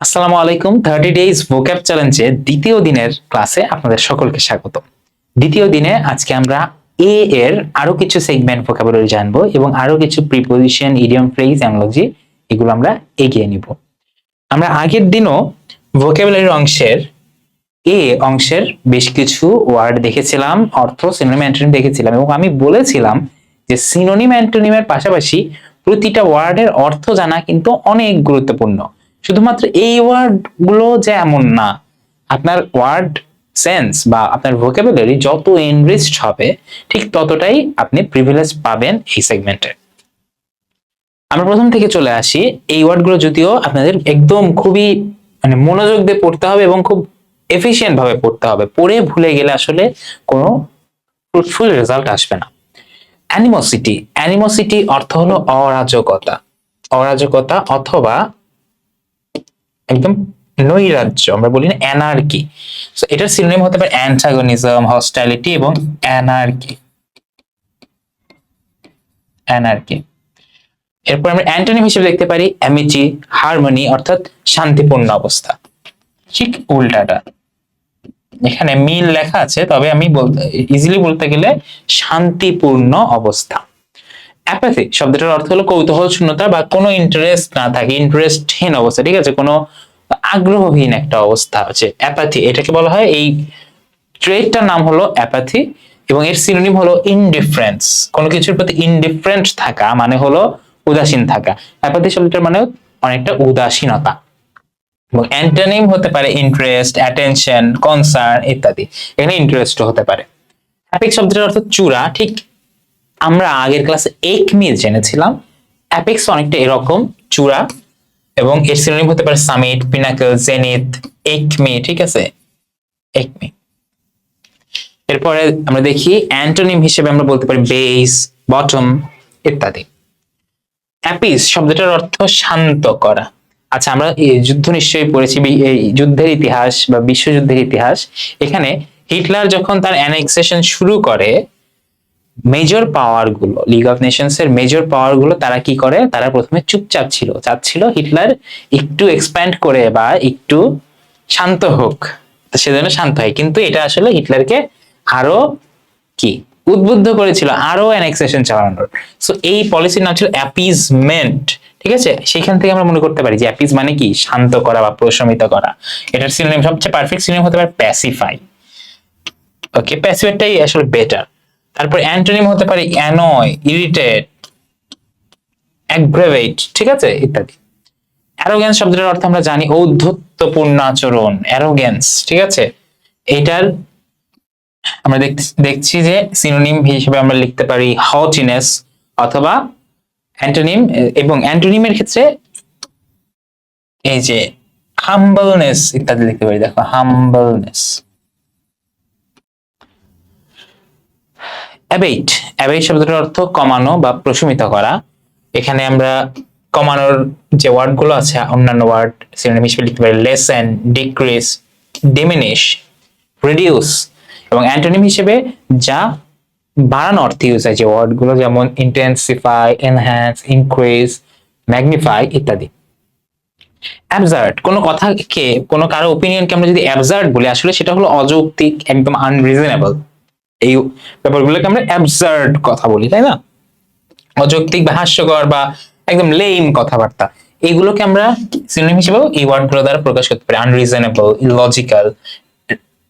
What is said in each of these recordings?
আসসালামু আলাইকুম thirty days vocab চ্যালেঞ্জে দ্বিতীয় দিনের ক্লাসে আপনাদের সকলকে স্বাগত। দ্বিতীয় দিনে আজকে আমরা এ এর আরও কিছু সেগমেন্ট ভোকাবুলারি জানব এবং আরও কিছু প্রিপোজিশন ইডিয়ম ফ্রেজ অ্যানালজি এগুলো আমরা এগিয়ে নিব। আমরা আগের দিনও ভোকাবুলারির অংশের এ অংশের বেশ কিছু ওয়ার্ড দেখেছিলাম, অর্থ সিনোনিম অ্যান্টোনিম দেখেছিলাম এবং আমি বলেছিলাম যে সিনোনিম অ্যান্টোনিমের পাশাপাশি প্রতিটা ওয়ার্ডের অর্থ জানা কিন্তু অনেক গুরুত্বপূর্ণ। শুধুমাত্র এই ওয়ার্ডগুলো যে এমন না, আপনার ওয়ার্ড সেন্স বা আপনার ভোকাবুলারি যত এনরিচড হবে, ঠিক ততটাই আপনি প্রিভিলেজ পাবেন এই সেগমেন্টে আমরা প্রথম থেকে চলে আসি, এই ওয়ার্ডগুলো যদিও আপনাদের একদম খুবই মানে মনোযোগ দিয়ে পড়তে হবে এবং খুব এফিশিয়েন্ট ভাবে পড়তে হবে, পড়ে ভুলে গেলে আসলে কোনো ফ্রুটফুল রেজাল্ট আসবে না। অ্যানিমোসিটি অ্যানিমোসিটি অর্থ হলো অরাজকতা অরাজকতা অথবা একদম নৈরাজ্য, আমরা বলি না অ্যানার্কি সো এটার সিনোনিম হতে পারে অ্যান্টাগনিজম হস্টাইলিটি এবং অ্যানার্কি অ্যানার্কি এরপর আমরা অ্যান্টোনিম হিসেবে দেখতে পারি অ্যামিটি হারমোনি অর্থাৎ শান্তিপূর্ণ অবস্থা। ঠিক উল্টাটা। এখানে মিল লেখা আছে, তবে আমি বলতে ইজিলি বলতে গেলে শান্তিপূর্ণ অবস্থা। অ্যাপাথি শব্দটার অর্থ হলো কৌতূহল, শূন্যতা বা কোনো ইন্টারেস্ট না থাকে ইন্টারেস্টহীন অবস্থা, ঠিক আছে? কোনো আগ্রহহীন একটা অবস্থা হচ্ছে অ্যাপাথি এটাকে বলা হয় এই ট্রেডটার নাম হলো অ্যাপাথি এবং এর সিনোনিম হলো ইনডিফারেন্স কোনো কিছুর প্রতি ইনডিফারেন্ট থাকা মানে হলো উদাসীন থাকা। অ্যাপাথি শব্দটার মানে অনেকটা উদাসীনতা এবং অ্যান্টোনিম হতে পারে ইন্টারেস্ট অ্যাটেনশন কনসার্ন ইত্যাদি। এখানে ইন্টারেস্ট হতে পারে। অ্যাপিক শব্দটার অর্থ চূড়া, ঠিক আমরা আগের ক্লাসে একমি জেনেছিলাম। অ্যাপেক্স অনেকটা এরকম, চূড়া, এবং এর সিনোনিম হতে পারে সামিট পিনাকল জেনিথ একমি ঠিক আছে? এক একমি এরপরে আমরা দেখি অ্যান্টোনিম হিসেবে আমরা বলতে পারি বেস বটম ইত্যাদি। অ্যাপিস শব্দটার অর্থ শান্ত করা। আচ্ছা আমরা এই যুদ্ধ নিশ্চয়ই পড়েছি এই যুদ্ধের ইতিহাস বা বিশ্বযুদ্ধের ইতিহাস। এখানে হিটলার যখন তার অ্যানেক্সেশন শুরু করে মেজর পাওয়ারগুলো লিগ অফ নেশনস এর মেজর পাওয়ারগুলো তারা কি করে? তারা প্রথমে চুপচাপ ছিল। চাচ্ছিল হিটলার একটু এক্সপ্যান্ড করে বা একটু শান্ত হোক। সেজন্য শান্ত হয়। কিন্তু এটা আসলে হিটলারকে আরও কি? উদ্বুদ্ধ করেছিল। আরও অ্যানেক্সেশন চালানোর। সো এই পলিসির নাম ছিল অ্যাপিজমেন্ট ঠিক আছে? সেখান থেকে আমরা মনে করতে পারি যে অ্যাপিজ মানে কি? শান্ত করা বা প্রশমিত করা। এটার সিনোনিম সবচেয়ে পারফেক্ট সিনোনিম হতে পারে প্যাসিফাই ওকে প্যাসিফাইটাই আসলে বেটার তারপর অ্যান্টোনিম হতে পারে অ্যানয়, ইরিটেট, অ্যাগ্রেভেট, ঠিক আছে? ইত্যাদি। অ্যারোগেন্স শব্দটার অর্থ আমরা জানি ঔদ্ধত্যপূর্ণ আচরণ, অ্যারোগেন্স, ঠিক আছে? এটার আমরা দেখ- দেখছি যে সিনোনিম হিসেবে আমরা লিখতে পারি হটিনেস অথবা অ্যান্টোনিম, এবং অ্যান্টোনিমের ক্ষেত্রে এই যে হাম্বলনেস ইত্যাদি লিখতে পারি। দেখো হাম্বলনেস অ্যাবেট অ্যাবেট শব্দটার অর্থ কমানো বা প্রশমিত করা। এখানে আমরা কমানোর যে ওয়ার্ডগুলো আছে, অন্যান্য ওয়ার্ড সিনোনিম হিসেবে লিখতে পারি লেসেন ডিক্রিস ডিমিনিশ রিডিউস এবং অ্যান্টোনিম হিসেবে যা বাড়ানো অর্থে ইউজ হয় যে ওয়ার্ডগুলো যেমন ইন্টেন্সিফাই এনহ্যান্স ইনক্রিজ ম্যাগনিফাই ইত্যাদি। অ্যাবজার্ড কোনো কথাকে, কোনো কারও ওপিনিয়নকে আমরা যদি অ্যাবজার্ড বলি, আসলে সেটা হলো অযৌক্তিক, একদম আনরিজনেবল এই ব্যাপারগুলোকে আমরা অ্যাবসার্ড কথা বলি, তাই না? অযৌক্তিক বা হাস্যকর বা একদম লেম কথাবার্তা। এগুলোকে আমরা সিনোনিম হিসেবেও এই ওয়ার্ডগুলো দ্বারা প্রকাশ করতে পারি আনরিজনেবল ইলজিক্যাল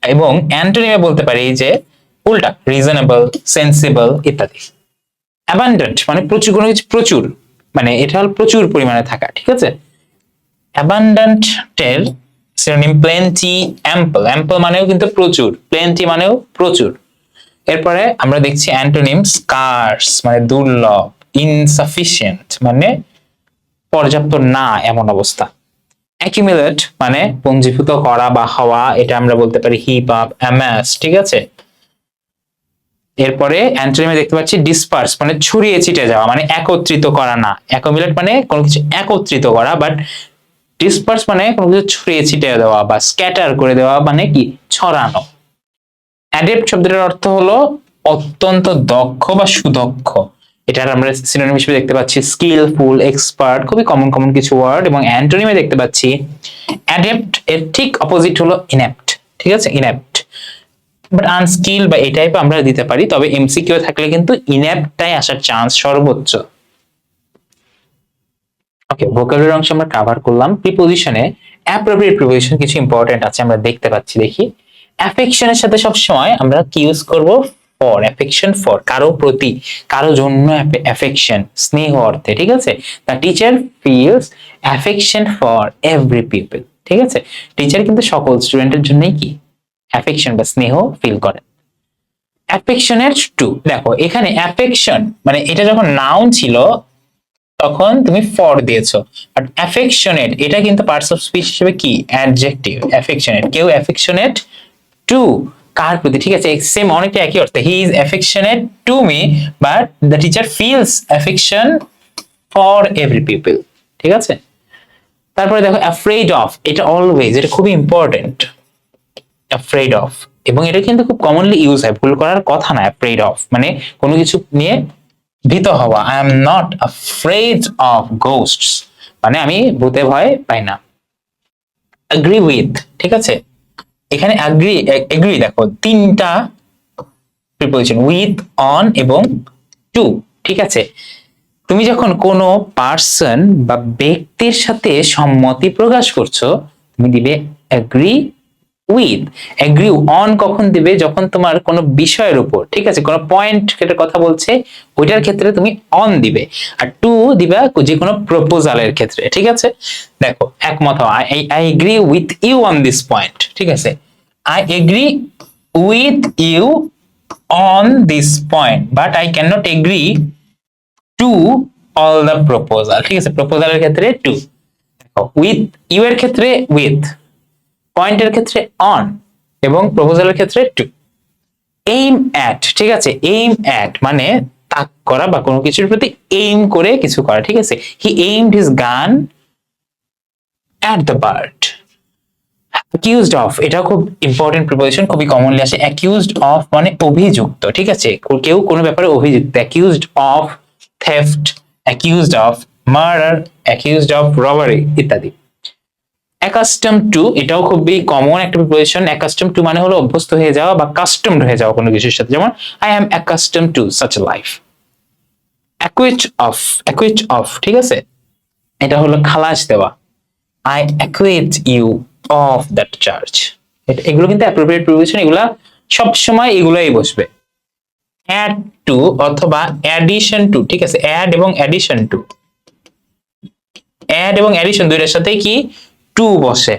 এবং অ্যান্টোনিমে বলতে পারি যে উল্টা রিজনেবল সেন্সিবল ইত্যাদি। অ্যাবান্ডেন্ট মানে প্রচুর, কোনো কিছু প্রচুর মানে এটা হলো প্রচুর পরিমাণে থাকা, ঠিক আছে? অ্যাবান্ডেন্টের সিনোনিম প্লেন্টি অ্যাম্পল অ্যাম্পল মানেও কিন্তু প্রচুর প্লেন্টি মানেও প্রচুর। এরপরে আমরা দেখছি অ্যান্টোনিম স্কার্স মানে দুর্লভ ইনসাফিসিয়েন্ট মানে পর্যাপ্ত না এমন অবস্থা। অ্যাকিউমুলেট মানে পঞ্জীভূত করা বা হওয়া, এটা আমরা বলতে পারি হিপ আপ অ্যামাস ঠিক আছে? এরপরে অ্যান্টোনিমে দেখতে পাচ্ছি ডিসপার্স মানে ছড়িয়ে ছিটে যাওয়া মানে একত্রিত করা না। অ্যাকুমুলেট মানে কোনো কিছু একত্রিত করা বাট ডিসপার্স মানে কোনো কিছু ছড়িয়ে ছিটে দেওয়া বা স্ক্যাটার করে দেওয়া মানে কি? ছড়ানো। অ্যাডেপ্ট শব্দটার অর্থ হলো অত্যন্ত দক্ষ বা সুদক্ষ। এটার আমরা সিনোনিম হিসেবে দেখতে পাচ্ছি স্কিলফুল এক্সপার্ট খুবই কমন কমন কিছু ওয়ার্ড এবং অ্যান্টোনিমে দেখতে পাচ্ছি অ্যাডেপ্ট এর ঠিক অপোজিট হলো ইনঅ্যাপ্ট ঠিক আছে? ইনঅ্যাপ্ট বাট আনস্কিল বা এই টাইপ আমরা দিতে পারি, তবে এমসিকিউ থাকলে কিন্তু ইনঅ্যাপ্টটাই আসার চান্স সর্বোচ্চ। ওকে ভোকাবুলারি অংশ আমরা কভার করলাম। প্রিপোজিশনে অ্যাপ্রোপ্রিয়েট প্রিপোজিশন কিছু ইম্পর্টেন্ট আছে, আমরা দেখতে পাচ্ছি, দেখি। অ্যাফেকশনের সাথে সব সময় আমরা কি ইউজ করব? ফর অ্যাফেকশন ফর কারও প্রতি, কারও জন্য অ্যাফেকশন স্নেহ অর্থে, ঠিক আছে? The teacher feels affection for every people ঠিক আছে? টিচার কিন্তু সকল স্টুডেন্টের জন্যই কি? অ্যাফেকশন বা স্নেহ ফিল করে। অ্যাফেকশনের টু দেখো, এখানে অ্যাফেকশন মানে এটা যখন নাউন ছিল, তখন তুমি ফর দিয়েছ। বাট অ্যাফেকশনেট এটা কিন্তু পার্টস অফ স্পিচ হিসেবে কি? অ্যাডজেক্টিভ অ্যাফেকশনেট কেউ অ্যাফেকশনেট টু কার প্রতি? ঠিক আছে সেম অনেকটা একই অর্থে। He is affectionate to me but the teacher feels affection for every people ঠিক আছে? তারপরে দেখো অ্যাফ্রেড অফ এটা অলওয়েজ এটা খুবই ইম্পর্টেন্ট অ্যাফ্রেড অফ এবং এটা কিন্তু খুব কমনলি ইউজ হয়, ভুল করার কথা না অ্যাফ্রেড অফ মানে কোনো কিছু নিয়ে ভীত হওয়া। I am not afraid of ghosts মানে আমি ভূতে ভয় পাই না। অ্যাগ্রি উইথ ঠিক আছে? এখানে এগ্রি এগ্রি দেখো, তিনটা প্রিপোজিশন উইথ অন এবং টু ঠিক আছে? তুমি যখন কোনো পার্সন বা ব্যক্তির সাথে সম্মতি প্রকাশ করছ, তুমি দিবে অ্যাগ্রি উইথ অ্যাগ্রি অন কখন দিবে যখন তোমার কোনো বিষয়ের উপর, ঠিক আছে? কোনো পয়েন্ট কেটে কথা বলছে, ওইটার ক্ষেত্রে তুমি অন দিবে। আর টু দিবা যে কোনো প্রপোজালের ক্ষেত্রে, ঠিক আছে? দেখো, একমত I I agree with you on this point ঠিক আছে? I agree with you on this point but I can not agree to all the proposal ঠিক আছে? প্রপোজালের ক্ষেত্রে টু উইথ ইউ এর ক্ষেত্রে উইথ পয়েন্টের ক্ষেত্রে অন এবং প্রপোজালের ক্ষেত্রে টু এইম অ্যাট ঠিক আছে? এইম অ্যাট মানে তাক করা বা কোনো কিছুর প্রতি এইম করে কিছু করা, ঠিক আছে? He aimed his gun at the bird accused of এটা খুব ইম্পর্টেন্ট প্রিপোজিশন খুবই কমনলি আসে। অ্যাকিউজড অফ মানে অভিযুক্ত, ঠিক আছে? কেউ কোনো ব্যাপারে অভিযুক্ত accused of theft accused of murder accused of robbery ইত্যাদি। অ্যাকাস্টম টু এটাও খুবই কমন একটা প্রিপোজিশন অ্যাকাস্টম টু মানে হলো অভ্যস্ত হয়ে যাওয়া বা কাস্টমড হয়ে যাওয়া কোনো কিছুর সাথে। যেমন I am accustom to such life acquit of acquit of ঠিক আছে? এটা হলো খালাস দেওয়া। I acquit you of that charge এগুলো কিন্তু অ্যাপ্রোপ্রিয়েট প্রিপোজিশন এগুলা সবসময় এগুলাই বসবে। অ্যাড টু অথবা অ্যাডিশন টু ঠিক আছে? অ্যাড এবং অ্যাডিশন টু অ্যাড এবং অ্যাডিশন দুইটার সাথে কি? টু বসে।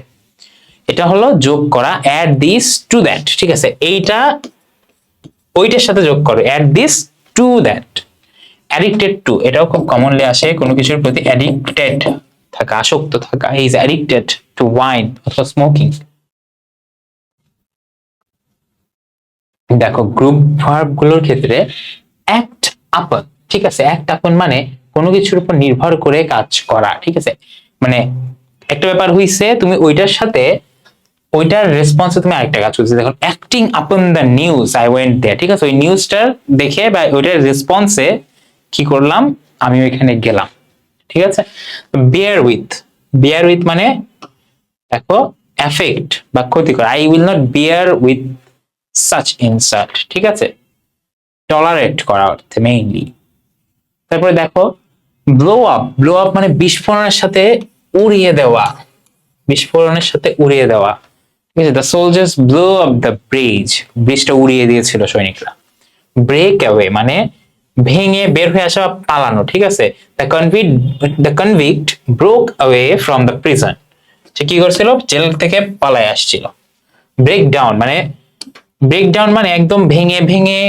এটা হলো যোগ করা অ্যাড দিস টু দ্যাট ঠিক আছে? এইটা, ওইটার সাথে যোগ করো add this to that addicted to এটাও খুব কমনলি আসে, কোনো কিছুর প্রতি অ্যাডিক্টেড থাকা, আসক্ত থাকা ইজ অ্যাডিক্টেড টু ওয়াইন অথবা স্মোকিং দেখো গ্রুপ ভার্বগুলোর ক্ষেত্রে অ্যাক্ট আপন ঠিক আছে? অ্যাক্ট আপন মানে কোনো কিছুর উপর নির্ভর করে কাজ করা, ঠিক আছে? মানে একটা ব্যাপার হইছে, তুমি ওইটার সাথে, ওইটার রেসপন্সে তুমি আরেকটা কাজ করছ দেখুন acting upon the news I went there ঠিক আছে? ওই নিউজটার দেখে বা ওইটার রেসপন্সে কি করলাম? আমি ওইখানে গেলাম, ঠিক আছে? বিয়ার উইথ বিয়ার উইথ মানে দেখো এফেক্ট বা ক্ষতিকর। I will not bear with such insult ঠিক আছে? টলারেট করা অর্থে মেইনলি তারপরে দেখো ব্লো আপ ব্লো আপ মানে বিস্ফোরণের সাথে উড়িয়ে দেওয়া, বিস্ফোরণের সাথে উড়িয়ে দেওয়া। ঠিক আছে the soldiers blow up the bridge ব্রিজটা উড়িয়ে দিয়েছিল সৈনিকরা। ব্রেক অ্যাওয়ে মানে ভেঙে বের হয়ে আসা পালানো, ঠিক আছে? The convict the convict broke away from the prison সে কি করছিল? জেল থেকে পালায় আসছিল। ব্রেক ডাউন মানে ব্রেক ডাউন মানে একদম ভেঙে ভেঙে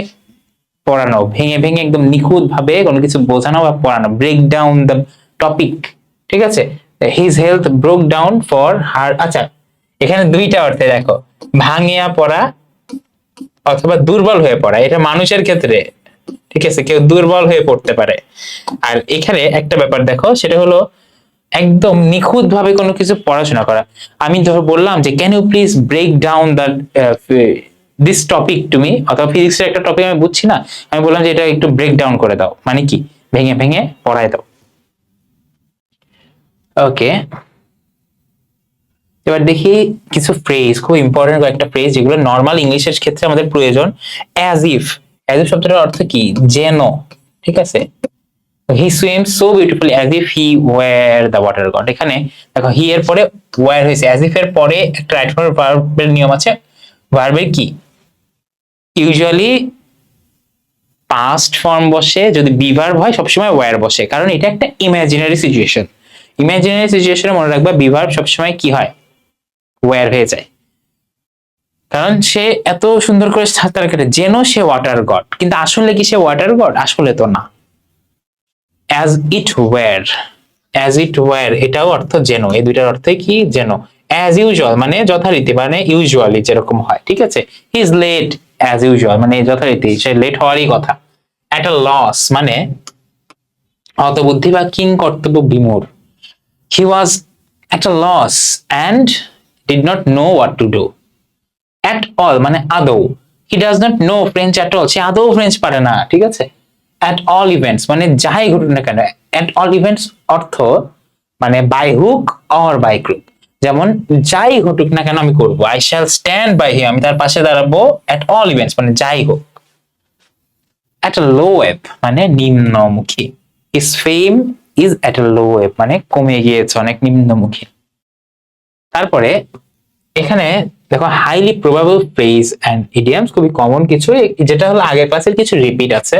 পড়ানো, ভেঙে ভেঙে একদম নিখুঁত ভাবে কোনো কিছু বোঝানো বা পড়ানো। ব্রেক ডাউন দ্য টপিক ঠিক আছে? His health broke down for her আচ্ছা এখানে দুইটা অর্থে দেখো, ভাঙিয়া পড়া অথবা দুর্বল হয়ে পড়া, এটা মানুষের ক্ষেত্রে, ঠিক আছে, কেউ দুর্বল হয়ে পড়তে পারে। আর এখানে একটা ব্যাপার দেখো, সেটা হলো একদম নিখুঁত ভাবে কোনো কিছু পড়াশোনা করা। আমি ধরো বললাম যে can you please break down the this topic তুমি অথবা ফিজিক্সের একটা টপিক আমি বুঝছি না, আমি বললাম যে, এটা একটু ব্রেক ডাউন করে দাও। মানে কি? ভেঙে ভেঙে পড়ায় দাও। ওকে এবার দেখি কিছু ফ্রেজ খুব ইম্পর্টেন্ট কয়েকটা ফ্রেজ যেগুলো নর্মাল ইংলিশের ক্ষেত্রে আমাদের প্রয়োজন. অ্যাজ ইফ অ্যাজ ইফ শব্দটার অর্থ কি? যেন, ঠিক আছে? He swim so beautifully as if he were the water god এখানে, দেখো হি এর পরে ওয়ার হয়েছে। অ্যাজ ইফ এর পরে একটা রাইট ফর ভার্বের নিয়ম আছে। ভার্বের কি? ইউজুয়ালি পাস্ট ফর্ম বসে, যদি বি ভার্ব হয়, সবসময় ওয়ার বসে। কারণ এটা একটা ইমাজিনারি সিচুয়েশন ইমাজিনারি সিচুয়েশনে মনে রাখবা বি ভার্ব সবসময় কি হয়? ওয়ার হয়ে যায়। কারণ সে এত সুন্দর করে সাঁতার কাটে, যেন সে ওয়াটার গড কিন্তু আসলে কি সে ওয়াটার গড আসলে তো না। As it were as it were এটাও অর্থ যেন। এই দুইটার অর্থই কি যেন? অ্যাজ ইউজুয়াল মানে যথারীতি মানে ইউজুয়ালি যেরকম হয়, ঠিক আছে? He is late as usual মানে যথারীতি, সে লেট হওয়ারই কথা। একটা লস মানে হতবুদ্ধি বা কিং কর্তব্য বিমূর হি ওয়াজ একটা loss and did not know what to do at all মানে আদৌ. He does not know French at all সে আদৌ ফ্রেঞ্চ পারে না, ঠিক আছে? অ্যাট অল ইভেন্টস মানে যাই ঘটুক না কেন অ্যাট অল ইভেন্টস অর্থ মানে by hook or by crook যেমন, যাই ঘটুক না কেন আমি করব I shall stand by him আমি তার পাশে দাঁড়াবো অ্যাট অল ইভেন্টস মানে যাই হোক। অ্যাট আ লো ওয়েব মানে নিম্নমুখী। His fame is at a low ebb মানে কমে গিয়েছে অনেক নিম্নমুখী। তারপরে এখানে দেখো highly probable phrase and idioms খুবই কমন কিছু। যেটা হলো আগের ক্লাসের কিছু রিপিট আছে।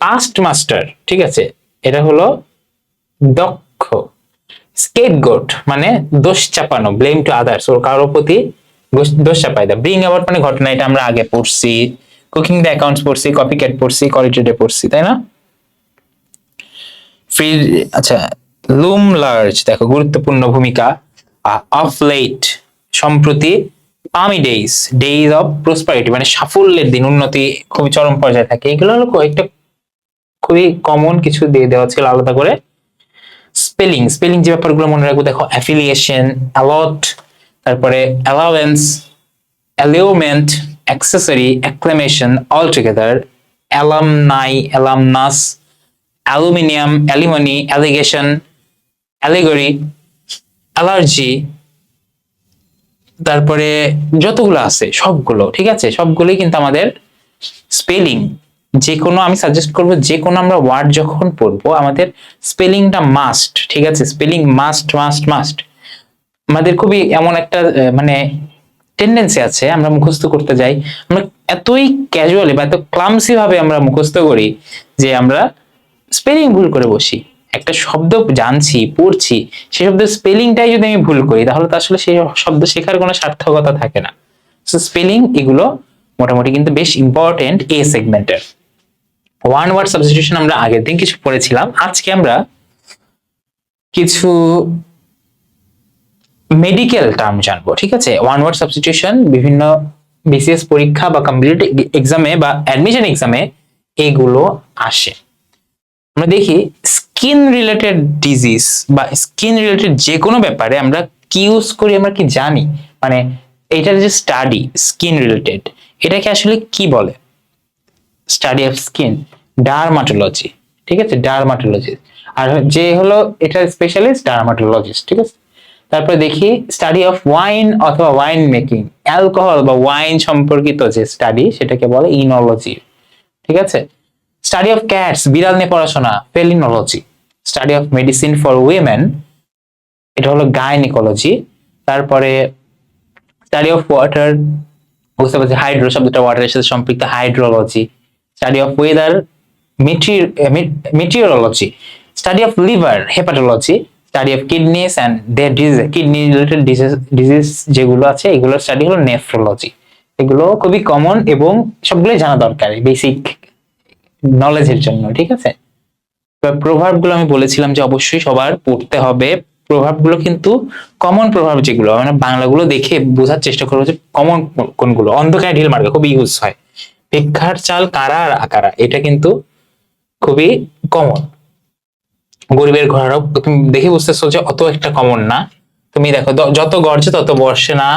পাস্ট মাস্টার ঠিক আছে? এটা হলো দক্ষ স্কেট গোট মানে দোষ চাপানো ব্লেম টু আদার্স ওর কারোর প্রতি দোষ চাপাই দেয় ব্রিং অ্যাবাউট মানে ঘটনা, এটা আমরা আগে পড়ছি। কুকিং দ্য অ্যাকাউন্টস পড়ছি কপি ক্যাট পড়ছি কোয়ালিটিতে পড়ছি, তাই না? ফ্রি আচ্ছা লুম লার্জ, দেখো, গুরুত্বপূর্ণ ভূমিকা অফ লেট, সম্প্রতি palmy days days of prosperity মানে সাফল্যের দিন, উন্নতি খুবই চরম পর্যায়ে থাকে। এগুলো হলো কয়েকটা খুবই কমন কিছু দিয়ে দেওয়া ছিল আলাদা করে। স্পেলিং স্পেলিং যে ব্যাপারগুলো মনে রাখব, দেখো অ্যাফিলিয়েশন অ্যালট তারপরে allowance aliment accessory acclamation all together alumni alumnus aluminium, alimony, allegation, allegory, allergy, তারপরে যতগুলো আছে সবগুলো, ঠিক আছে? সবগুলোই কিন্তু আমাদের স্পেলিং। যে কোনো আমি সাজেস্ট করব যে কোনো আমরা ওয়ার্ড যখন পড়ব, আমাদের স্পেলিংটা মাস্ট ঠিক আছে? স্পেলিং মাস্ট মাস্ট মাস্ট আমাদের খুবই এমন একটা মানে টেন্ডেন্সি আছে, আমরা মুখস্থ করতে যাই। আমরা এতই ক্যাজুয়ালি বা এত ক্লামসি ভাবে আমরা মুখস্থ করি যে আমরা স্পেলিং ভুল করে বসি। একটা শব্দ জানছি, পড়ছি, সেই শব্দের স্পেলিংটাই যদি আমি ভুল করি, তাহলে তো আসলে সেই শব্দ শেখার কোনো সার্থকতা থাকে না। সো স্পেলিং এগুলো মোটামুটি কিন্তু বেশ ইম্পর্টেন্ট এ সেগমেন্টের ওয়ান ওয়ার্ড সাবস্টিটিউশন আমরা আগের দিন কিছু পড়েছিলাম। আজকে আমরা কিছু মেডিকেল টার্ম জানব, ঠিক আছে? ওয়ান ওয়ার্ড সাবস্টিটিউশন বিভিন্ন বিসিএস পরীক্ষা বা কম্পিটিটিভ এক্সামে বা অ্যাডমিশন এক্সামে এগুলো আসে। আমরা দেখি স্কিন রিলেটেড ডিজিজ বা স্কিন রিলেটেড যে কোনো ব্যাপারে আমরা কি ইউজ করি আমরা কি জানি? মানে এটার যে স্টাডি স্কিন রিলেটেড এটাকে আসলে কি বলে? স্টাডি অফ স্কিন ডার্মাটোলজি ঠিক আছে? ডার্মাটোলজি আর যে হলো এটার স্পেশালিস্ট ডার্মাটোলজিস্ট ঠিক আছে? তারপরে দেখি স্টাডি অফ ওয়াইন অথবা ওয়াইন মেকিং অ্যালকোহল বা ওয়াইন সম্পর্কিত যে স্টাডি সেটাকে বলে ইনোলজি ঠিক আছে? স্টাডি অফ ক্যাটস বিড়াল নিয়ে পড়াশোনা felinology study of medicine for women এটা হলো গাইনিকোলজি তারপরে স্টাডি অফ ওয়াটার বুঝতে পারছি হাইড্রো শব্দটা ওয়াটারের সাথে সম্পৃক্ত hydrology study of weather meteorology study of liver hepatology study of kidneys and their disease kidney related disease disease যেগুলো আছে, এগুলোর স্টাডি হলো নেফ্রোলজি এগুলো খুবই কমন এবং সবগুলোই জানা দরকার বেসিক নলেজের জন্য, ঠিক আছে? প্রভাবগুলো আমি বলেছিলাম যে অবশ্যই সবার পড়তে হবে। প্রভাবগুলো কিন্তু কমন প্রভাব যেগুলো মানে বাংলাগুলো দেখে বোঝার চেষ্টা করব যে কমন কোনগুলো। অন্ধকারে ঢিল মার্কা খুবই ইউজ হয়। ভিক্ষার চাল কারা আর আকারা, এটা কিন্তু খুবই কমন গরিবের ঘরেও তুমি দেখে বুঝতেছো যে অত একটা কমন না। তুমি দেখো যত গর্জে তত বর্ষে না।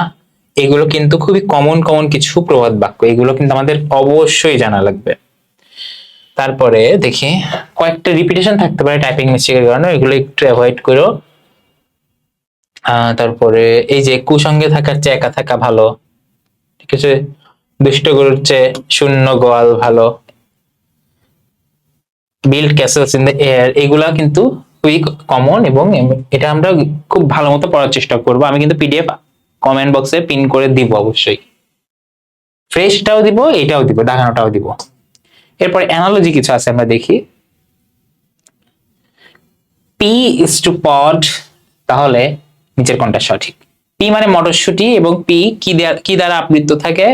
এগুলো কিন্তু খুবই কমন কমন কিছু প্রবাদ বাক্য। এগুলো কিন্তু আমাদের অবশ্যই জানা লাগবে। তারপরে দেখি কয়েকটা রিপিটেশন থাকতে পারে টাইপিং মিস্টেকের কারণে, এগুলো একটু অ্যাভয়েড করো। তারপরে এই যে কুসঙ্গে থাকার চেয়ে একা থাকা ভালো। ঠিক আছে? দুষ্ট গরুর চেয়ে শূন্য গোয়াল ভালো। Build castles in the air এগুলা কিন্তু খুবই কমন এবং এটা আমরা খুব ভালো মতো পড়ার চেষ্টা করব। আমি কিন্তু পিডিএফ কমেন্ট বক্সে পিন করে দিব অবশ্যই। ফ্রেশটাও দিব এটাও দিব, দেখানোটাও দিব। এরপর অ্যানালজি কিছু আছে আমরা দেখি। পি ইজ টু পড তাহলে নিচের কোনটা সঠিক। পি মানে মটরশুটি এবং পি কি দ্বারা কি দ্বারা আবৃত থাকে?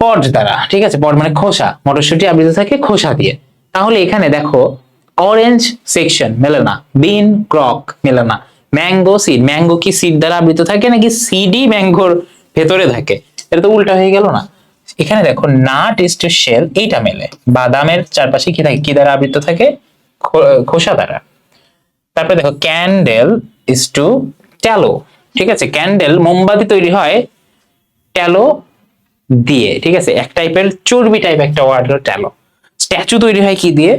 পড দ্বারা, ঠিক আছে? পড মানে খোসা, মটরশুটি আবৃত থাকে খোসা দিয়ে। তাহলে এখানে দেখো অরেঞ্জ সেকশন মেলে না বিন ক্রক মেলে না। ম্যাঙ্গো সিড ম্যাঙ্গো কি সিড দ্বারা আবৃত থাকে নাকি সিডি ম্যাঙ্গোর ভেতরে থাকে? এটা তো উল্টা হয়ে গেল না। এখানে দেখো নাট ইস টু শেল এইটা মেলে। বাদামের চারপাশে কি থাকে? কি দ্বারা আবৃত থাকে? খোসা দ্বারা। তারপরে দেখো ক্যান্ডেল ইজ টু ট্যালো ঠিক আছে? ক্যান্ডেল মোমবাতি তৈরি হয় ট্যালো দিয়ে, ঠিক আছে? এক টাইপের চর্বি টাইপ একটা ওয়ার্ড হলো ট্যালো স্ট্যাচু তৈরি হয় কি দিয়ে?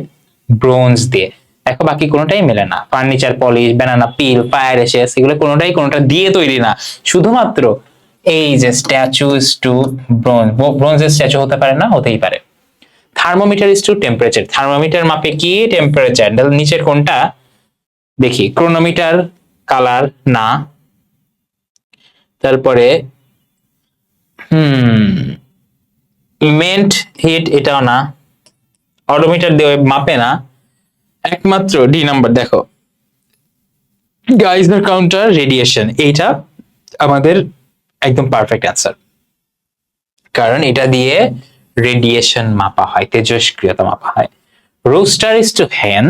ব্রোঞ্জ দিয়ে। দেখো, বাকি কোনোটাই মেলে না। Furniture polish banana peel fire ashes এগুলো কোনোটাই কোনোটা দিয়ে তৈরি না। শুধুমাত্র এই যে স্ট্যাচুস টু ব্রোঞ্জ ব্রোঞ্জের স্ট্যাচু হতে পারে না, হতেই পারে। Thermometer is to temperature thermometer মাপে কি টেম্পারেচার নিচের কোনটা? দেখি ক্রোনোমিটার কালার না। তারপরে, হুম মেন্ট হিট এটাও না। অডোমিটার দিয়ে মাপে না। একমাত্র ডি নাম্বার দেখো। গাইজনার কাউন্টার রেডিয়েশন এইটা আমাদের একদম পারফেক্ট অ্যান্সার কারণ এটা দিয়ে রেডিয়েশন মাপা হয়, তেজস্ক্রিয়তা মাপা হয়। রোস্টার ইজ টু হ্যান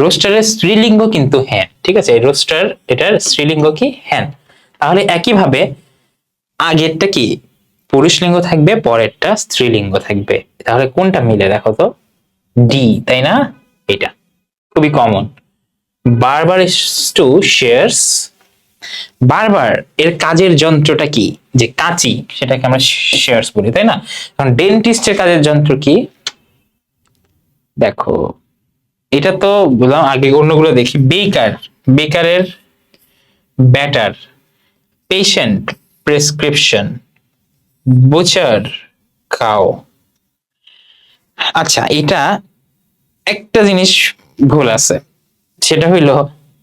রোস্টারের স্ত্রীলিঙ্গ কিন্তু হ্যান ঠিক আছে? রোস্টার এটার স্ত্রীলিঙ্গ কি? হ্যান তাহলে একইভাবে আগেরটা কি? পুরুষ লিঙ্গ থাকবে, পরেরটা স্ত্রীলিঙ্গ থাকবে। তাহলে কোনটা মিলে দেখো তো? ডি তাই না? এটা। খুবই কমন বারবার টু শেয়ার্স বারবার এর কাজের যন্ত্রটা কি? যে কাঁচি, সেটাকে আমরা শেয়ার্স বলি, তাই না? কারণ ডেন্টিস্টের কাজের যন্ত্র কি? দেখো, এটা তো বললাম আগে অন্যগুলো দেখি। বেকার, বেকারের ব্যাটার পেশেন্ট প্রেসক্রিপশন বুচার খাও আচ্ছা এটা একটা জিনিস ভুল আছে। সেটা হইল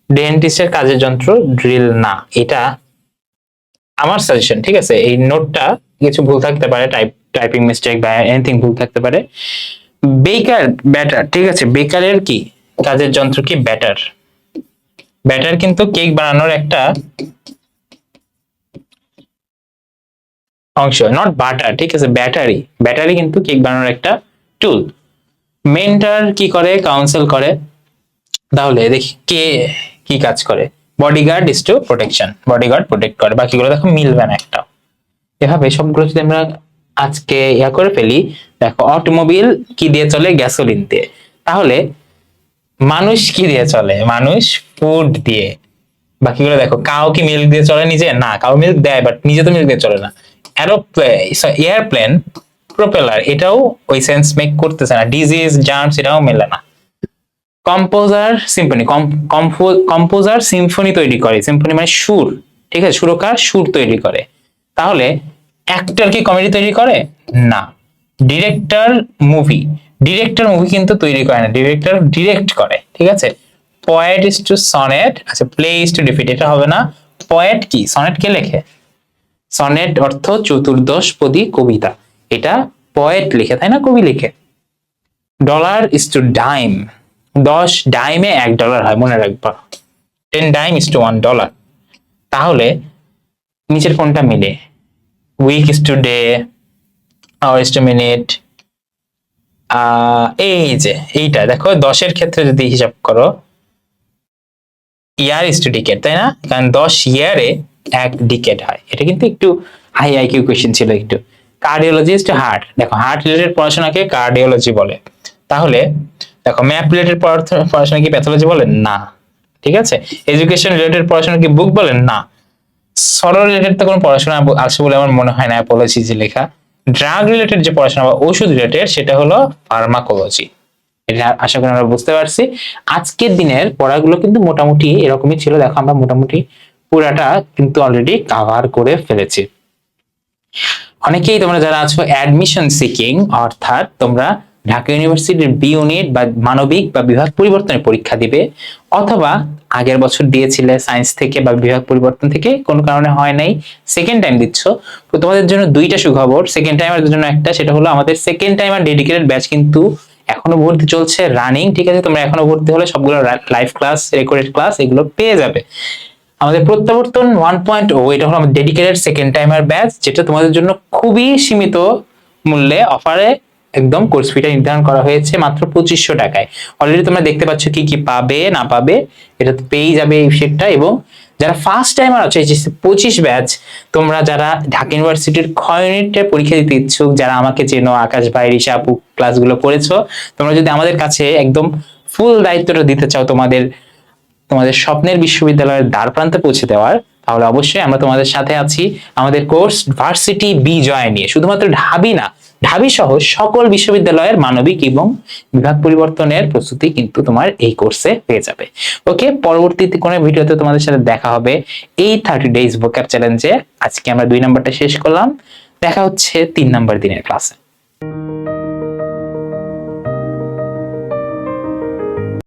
ডেন্টিস্টের কাজের যন্ত্র ড্রিল না। এটা আমার সাজেশন ঠিক আছে? এই নোটটা কিছু ভুল থাকতে পারে টাইপ টাইপিং মিস্টেক বা এনিথিং ভুল থাকতে পারে। বেকার ব্যাটার ঠিক আছে? বেকারের কি? কাজের যন্ত্র কি? ব্যাটার ব্যাটার কিন্তু কেক বানানোর একটা অংশ নট বাটার ঠিক আছে? ব্যাটারি ব্যাটারি কিন্তু কেক বানানোর একটা টুল মেন্টার কি করে? কাউন্সিল করে। তাহলে দেখি, কে কি কাজ করে? Bodyguard is to protection bodyguard protect করে। বাকিগুলো দেখো মিলবে না একটা। এভাবে সবগুলো যদি আমরা আজকে ইয়া করে ফেলি, দেখো অটোমোবিল কি দিয়ে চলে? গ্যাসোলিন দিয়ে। তাহলে মানুষ কি দিয়ে চলে? মানুষ ফুড দিয়ে। বাকিগুলো দেখো কাউ কি মিল্ক দিয়ে চলে নিজে? না কাউ মিল্ক দেয় বাট নিজে তো মিল্ক দিয়ে চলে না। এরোপ্লেন এয়ারপ্লেন প্রপেলার এটাও ওই সেন্স মেক করতেছে না। ডিজিজ জার্মস এটাও মেলে না। কম্পোজার সিম্ফনি কম্পোজার সিম্ফনি তৈরি করে। সিম্ফনি মানে সুর, ঠিক আছে? সুরকার সুর তৈরি করে। তাহলে অ্যাক্টর কি কমেডি তৈরি করে? না। ডিরেক্টর মুভি ডিরেক্টর মুভি কিন্তু তৈরি করে না। ডিরেক্টর ডিরেক্ট করে, ঠিক আছে? পয়েট ইজ টু সনেট আচ্ছা প্লে ইজ টু ডিফিট এটা হবে না। পয়েট কি? সনেট কে লেখে? সনেট অর্থ চতুর্দশপদী কবিতা। এটা পয়েট লিখে, তাই না? কবি লিখে। ডলার ইজ টু ডাইম দশ ডাইমে এক ডলার হয়, মনে রাখবা। Ten dime is to one dollar তাহলে নিচের কোনটা মিলে? Week is to day hour is to minute এই যে, এইটা। দেখো, দশের ক্ষেত্রে যদি হিসাব করো ইয়ার ইজ টু ডিকেট তাই না? কারণ দশ ইয়ারে এক ডিকেট হয়। এটা কিন্তু একটু হাই আইকিউ কোয়েশ্চেন ছিল একটু। কার্ডিওলজি ইজ টু হার্ট দেখো হার্ট রিলেটেড পড়াশোনাকে কার্ডিওলজি বলে। তাহলে দেখো ম্যাপ রিলেটেড পড়াশোনা কি প্যাথোলজি বলে? না। ঠিক আছে? এডুকেশন রিলেটেড পড়াশোনা কি বুক বলেন না। সরল রিলেটেড তো কোনো পড়াশোনা আছে বলে আমার মনে হয় না অ্যাপোলজি যে লেখা। ড্রাগ রিলেটেড যে পড়াশোনা বা ওষুধ রিলেটেড সেটা হলো ফার্মাকোলজি এটা আশা করি আমরা বুঝতে পারছি। আজকের দিনের পড়াগুলো কিন্তু মোটামুটি এরকমই ছিল। দেখো, আমরা মোটামুটি পুরাটা কিন্তু অলরেডি কাভার করে ফেলেছি। অনেকেই তোমরা যারা আছো অ্যাডমিশন সিকিং অর্থাৎ তোমরা ঢাকা ইউনিভার্সিটির বি ইউনিট বা মানবিক বা বিভাগ পরিবর্তনের পরীক্ষা দিবে, অথবা আগের বছর দিয়েছিলে সায়েন্স থেকে বা বিভাগ পরিবর্তন থেকে, কোনো কারণে হয় নাই সেকেন্ড টাইম দিচ্ছ। তো তোমাদের জন্য দুইটা সুখবর সেকেন্ড টাইমের জন্য একটা, সেটা হলো আমাদের সেকেন্ড টাইম আর ডেডিকেটেড ব্যাচ কিন্তু এখনও ভর্তি চলছে রানিং ঠিক আছে? তোমরা এখনও ভর্তি হলে সবগুলো লাইভ ক্লাস রেকর্ডেড ক্লাস এগুলো পেয়ে যাবে। আমাদের প্রত্যাবর্তন ওয়ান পয়েন্ট ও এটা হলো আমাদের ডেডিকেটেড সেকেন্ড টাইমার ব্যাচ যেটা তোমাদের জন্য খুবই সীমিত মূল্যে অফারে একদম কোর্স ফিটা নির্ধারণ করা হয়েছে মাত্র পঁচিশশো টাকায়। অলরেডি তোমরা দেখতে পাচ্ছ কি কি পাবে, না পাবে, এটা তো পেয়েই যাবে এই সেটটা এবং যারা ফার্স্ট টাইমার আছে পঁচিশ ব্যাচ তোমরা যারা ঢাকা ইউনিভার্সিটির খ পরীক্ষা দিতে ইচ্ছুক, যারা আমাকে চেনো, আকাশ ভাই আপু ক্লাসগুলো করেছ, তোমরা যদি আমাদের কাছে একদম ফুল দায়িত্বটা দিতে চাও তোমাদের তোমাদের স্বপ্নের বিশ্ববিদ্যালয়ের দ্বার প্রান্তে পৌঁছে দেওয়ার তাহলে অবশ্যই আমরা তোমাদের সাথে আছি আমাদের কোর্স ভার্সিটি বি জয় নিয়ে। শুধুমাত্র ঢাবি না, ঢাবি সহ সকল বিশ্ববিদ্যালয়ের মানবিক এবং বিভাগ পরিবর্তনের প্রস্তুতি কিন্তু তোমার এই কোর্সে পেয়ে যাবে। ওকে পরবর্তীতে কোনো ভিডিওতে তোমাদের সাথে দেখা হবে এই থার্টি ডেইজ ভোকার চ্যালেঞ্জে আজকে আমরা দুই নাম্বারটা শেষ করলাম। দেখা হচ্ছে তিন নাম্বার দিনের ক্লাসে।